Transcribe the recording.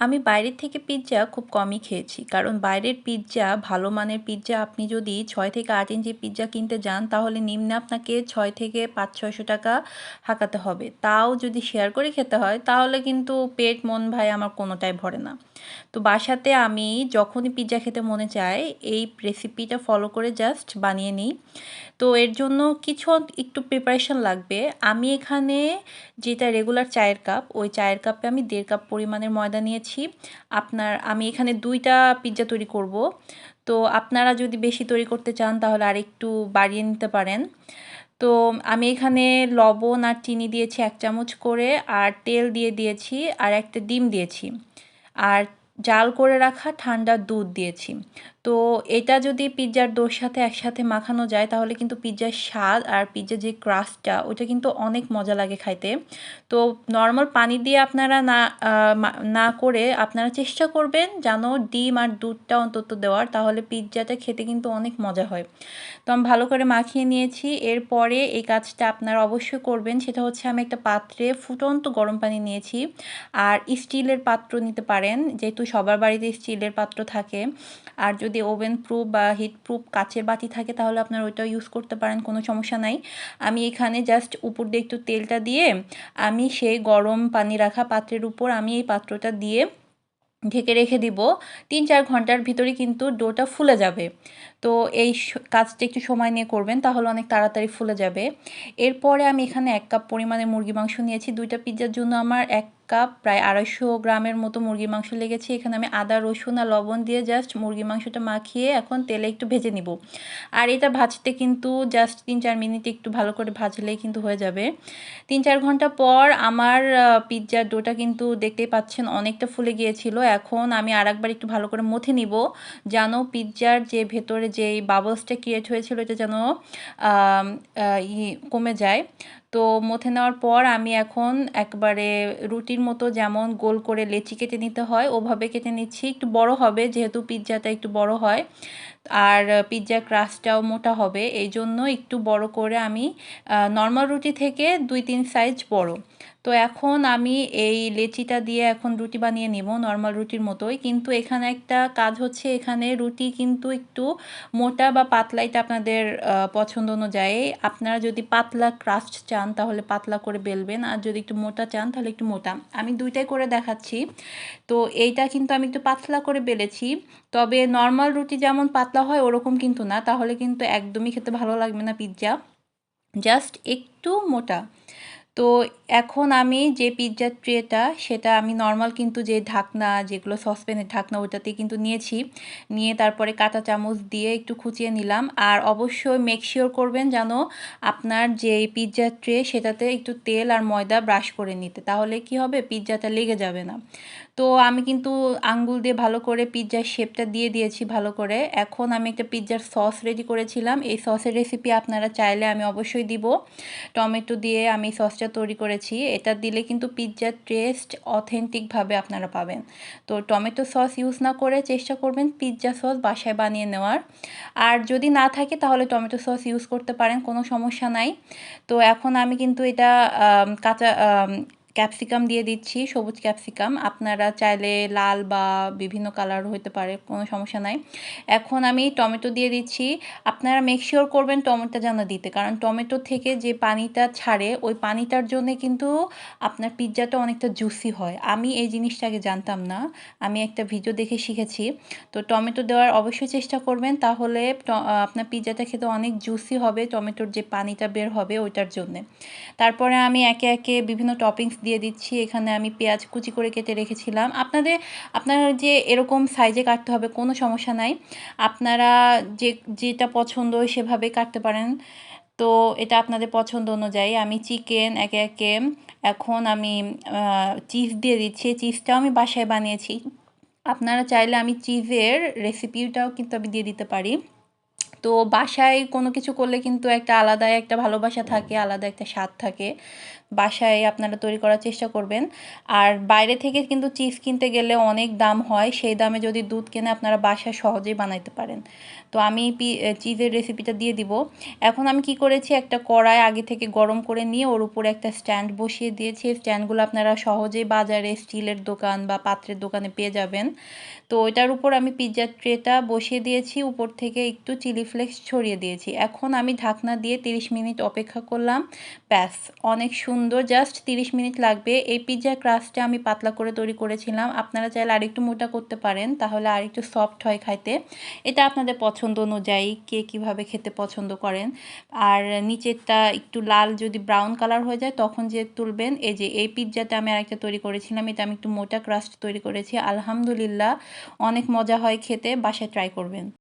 আমি বাইরের থেকে পিৎজা খুব কমই খেয়েছি। কারণ বাইরের পিৎজা ভালো মানের পিৎজা আপনি যদি ছয় থেকে আট ইঞ্চি পিৎজা কিনতে যান, তাহলে নিম্নে আপনাকে ছয় থেকে পাঁচ, ছয়শো টাকা হাঁকাতে হবে। তাও যদি শেয়ার করে খেতে হয়, তাহলে কিন্তু পেট, মন ভাই আমার কোনোটাই ভরে না। তো বাসাতে আমি যখনই পিৎজা খেতে মনে চায়, এই রেসিপিটা ফলো করে জাস্ট বানিয়ে নিই। তো এর জন্য কিছু একটু প্রিপারেশন লাগবে। আমি এখানে যেটা রেগুলার চায়ের কাপ ওই চায়ের কাপে আমি দেড় কাপ পরিমাণের ময়দা নিয়েছি। আপনার, আমি এখানে দুইটা পিৎজা তৈরি করব। তো আপনারা যদি বেশি তৈরি করতে চান, তাহলে আর একটু বাড়িয়ে নিতে পারেন। তো আমি এখানে লবণ আর চিনি দিয়েছি এক চামচ করে, আর তেল দিয়ে দিয়েছি, আর একটা ডিম দিয়েছি। আর জাল করে রাখা ঠান্ডা দুধ দিয়েছি। তো এটা যদি পিৎজার দোর সাথে একসাথে মাখানো যায়, তাহলে কিন্তু পিৎজার স্বাদ আর পিৎজার যে ক্রাস্টটা ওটা কিন্তু অনেক মজা লাগে খাইতে। তো নর্মাল পানি দিয়ে আপনারা না না করে আপনারা চেষ্টা করবেন যেন ডিম আর দুধটা অন্তত দেওয়ার, তাহলে পিৎজাটা খেতে কিন্তু অনেক মজা হয়। তো আমি ভালো করে মাখিয়ে নিয়েছি। এরপরে এই কাজটা আপনারা অবশ্যই করবেন, সেটা হচ্ছে আমি একটা পাত্রে ফুটন্ত গরম পানি নিয়েছি। আর স্টিলের পাত্র নিতে পারেন, যেহেতু সবার বাড়িতে স্টিলের পাত্র থাকে। আর যদি ওভেন প্রুফ বা হিট প্রুফ কাচের বাতি থাকে, তাহলে আপনার ওইটা ইউজ করতে পারেন, কোনো সমস্যা নাই। আমি এখানে জাস্ট উপর দিয়ে একটু তেলটা দিয়ে আমি সেই গরম পানি রাখা পাত্রের উপর আমি এই পাত্রটা দিয়ে ঢেকে রেখে দিব। তিন চার ঘণ্টার ভিতরে কিন্তু ডোটা ফুলে যাবে। তো এই কাজটা একটু সময় নিয়ে করবেন, তাহলে অনেক তাড়াতাড়ি ফুলে যাবে। এরপরে আমি এখানে এক কাপ পরিমাণে মুরগি মাংস নিয়েছি, দুইটা পিৎজার জন্য আমার এক কাপ প্রায় আড়াইশো গ্রামের মতো মুরগির মাংস লেগেছে। এখানে আমি আদা, রসুন আর লবণ দিয়ে জাস্ট মুরগির মাংসটা মাখিয়ে এখন তেলে একটু ভেজে নিব। আর এটা ভাজতে কিন্তু জাস্ট তিন চার মিনিট একটু ভালো করে ভাজলেই কিন্তু হয়ে যাবে। তিন চার ঘণ্টা পর আমার পিৎজার ডোটা কিন্তু দেখতেই পাচ্ছেন অনেকটা ফুলে গিয়েছিল। এখন আমি আর একটু ভালো করে মথে নিব, যেন পিৎজার যে ভেতরে যে বাবলসটা ক্রিয়েট হয়েছিল এটা যেন কমে যায়। তো মথে নেওয়ার পর আমি এখন একবারে রুটির মতো যেমন গোল করে লেচি কেটে নিতে হয়, ওভাবে কেটে নিচ্ছি। একটু বড় হবে, যেহেতু পিৎজাটা একটু বড় হয়। আর পিৎজার ক্রাস্টটাও মোটা হবে। এই জন্য একটু বড় করে আমি নর্মাল রুটি থেকে দুই তিন সাইজ বড়। তো এখন আমি এই লেচিটা দিয়ে এখন রুটি বানিয়ে নিব নর্মাল রুটির মতোই। কিন্তু এখানে একটা কাজ হচ্ছে, এখানে রুটি কিন্তু একটু মোটা বা পাতলা এটা আপনাদের পছন্দ অনুযায়ী। আপনারা যদি পাতলা ক্রাস্ট চান তাহলে পাতলা করে বেলবেন। আর যদি একটু মোটা চান তাহলে একটু মোটা। আমি দুইটাই করে দেখাচ্ছি। তো এইটা কিন্তু আমি একটু পাতলা করে বেলেছি। তবে নর্মাল রুটি যেমন পাতলা হয় ওরকম কিন্তু না। তাহলে কিন্তু একদমই খেতে ভালো লাগবে না পিৎজা। জাস্ট একটু মোটা। তো এখন আমি যে পিৎজার ট্রেটা, সেটা আমি নর্মাল কিন্তু যে ঢাকনা, যেগুলো সসপ্যানের ঢাকনা ওটাতে কিন্তু নিয়েছি। নিয়ে তারপরে কাঁচা চামচ দিয়ে একটু খুঁচিয়ে নিলাম। আর অবশ্যই মেক শিওর করবেন যেন আপনার যে পিৎজার ট্রে, সেটাতে একটু তেল আর ময়দা ব্রাশ করে নিতে। তাহলে কি হবে? পিৎজাটা লেগে যাবে না। তো আমি কিন্তু আঙ্গুল দিয়ে ভালো করে পিৎজার শেপটা দিয়ে দিয়েছি ভালো করে। এখন আমি একটা পিৎজার সস রেডি করেছিলাম। এই সসের রেসিপি আপনারা চাইলে আমি অবশ্যই দিব। টমেটো দিয়ে আমি সসটা তৈরি করেছি। এটা দিলে কিন্তু পিৎজার টেস্ট অথেন্টিকভাবে আপনারা পাবেন। তো টমেটো সস ইউজ না করে চেষ্টা করবেন পিৎজা সস বাসায় বানিয়ে নেওয়ার। আর যদি না থাকে তাহলে টমেটো সস ইউজ করতে পারেন, কোনো সমস্যা নাই। তো এখন আমি কিন্তু এটা কাঁচা ক্যাপসিকাম দিয়ে দিচ্ছি, সবুজ ক্যাপসিকাম। আপনারা চাইলে লাল বা বিভিন্ন কালার হতে পারে, কোনো সমস্যা নাই। এখন আমি টমেটো দিয়ে দিচ্ছি। আপনারা মেকশিওর করবেন টমেটো যেন দিতে, কারণ টমেটো থেকে যে পানিটা ছাড়ে, ওই পানিটার জন্যে কিন্তু আপনার পিৎজাটা অনেকটা জুসি হয়। আমি এই জিনিসটা আগে জানতাম না। আমি একটা ভিডিও দেখে শিখেছি। তো টমেটো দেওয়ার অবশ্যই চেষ্টা করবেন, তাহলে আপনার পিৎজাটা খেতে অনেক জুসি হবে, টমেটোর যে পানিটা বের হবে, ওইটার জন্যে। তারপরে আমি একে একে বিভিন্ন টপিংস দিয়ে দিচ্ছি। এখানে আমি পেঁয়াজ কুচি করে কেটে রেখেছিলাম। আপনাদের, আপনার যে এরকম সাইজে কাটতে হবে কোনো সমস্যা নাই। আপনারা যে, যেটা পছন্দ সেভাবে কাটতে পারেন। তো এটা আপনাদের পছন্দ অনুযায়ী আমি চিকেন একে একে এখন আমি চিজ দিয়ে দিচ্ছি। চিজটাও আমি বাসায় বানিয়েছি। আপনারা চাইলে আমি চিজের রেসিপিটাও কিন্তু আমি দিয়ে দিতে পারি। তো বাসায় কোনো কিছু করলে কিন্তু একটা আলাদা একটা ভালোবাসা থাকে, আলাদা একটা স্বাদ থাকে। বাসায় আপনারা তৈরি করার চেষ্টা করবেন। আর বাইরে থেকে কিন্তু চিজ কিনতে গেলে অনেক দাম হয়, সেই দামে যদি দুধ কিনে আপনারা বাসায় সহজেই বানাইতে পারেন। তো আমি পি চিজের রেসিপিটা দিয়ে দিব। এখন আমি কি করেছি, একটা কড়াই আগে থেকে গরম করে নিয়ে ওর উপরে একটা স্ট্যান্ড বসিয়ে দিয়েছি। স্ট্যান্ডগুলো আপনারা সহজেই বাজারে স্টিলের দোকান বা পাত্রের দোকানে পেয়ে যাবেন। তো ওইটার উপর আমি পিৎজার ট্রেটা বসিয়ে দিয়েছি, উপর থেকে একটু চিলি ফ্লেক্স ছড়িয়ে দিয়েছি। এখন আমি ঢাকনা দিয়ে 30 মিনিট অপেক্ষা করলাম। ব্যাস, অনেক সুন্দর জাস্ট 30 মিনিট লাগবে। এই পিৎজার ক্রাস্টটা আমি পাতলা করে তৈরি করেছিলাম। আপনারা চাইলে আরেকটু মোটা করতে পারেন, তাহলে আরেকটু সফট হয় খাইতে। এটা আপনাদের পছন্দ অনুযায়ী কে কীভাবে খেতে পছন্দ করেন। আর নিচেরটা একটু লাল যদি ব্রাউন কালার হয়ে যায়, তখন যে তুলবেন, এই যে এই পিৎজাটা আমি আরেকটা তৈরি করেছিলাম, এটা আমি একটু মোটা ক্রাস্ট তৈরি করেছি। আলহামদুলিল্লাহ, অনেক মজা হয় খেতে, বাসায় ট্রাই করবেন।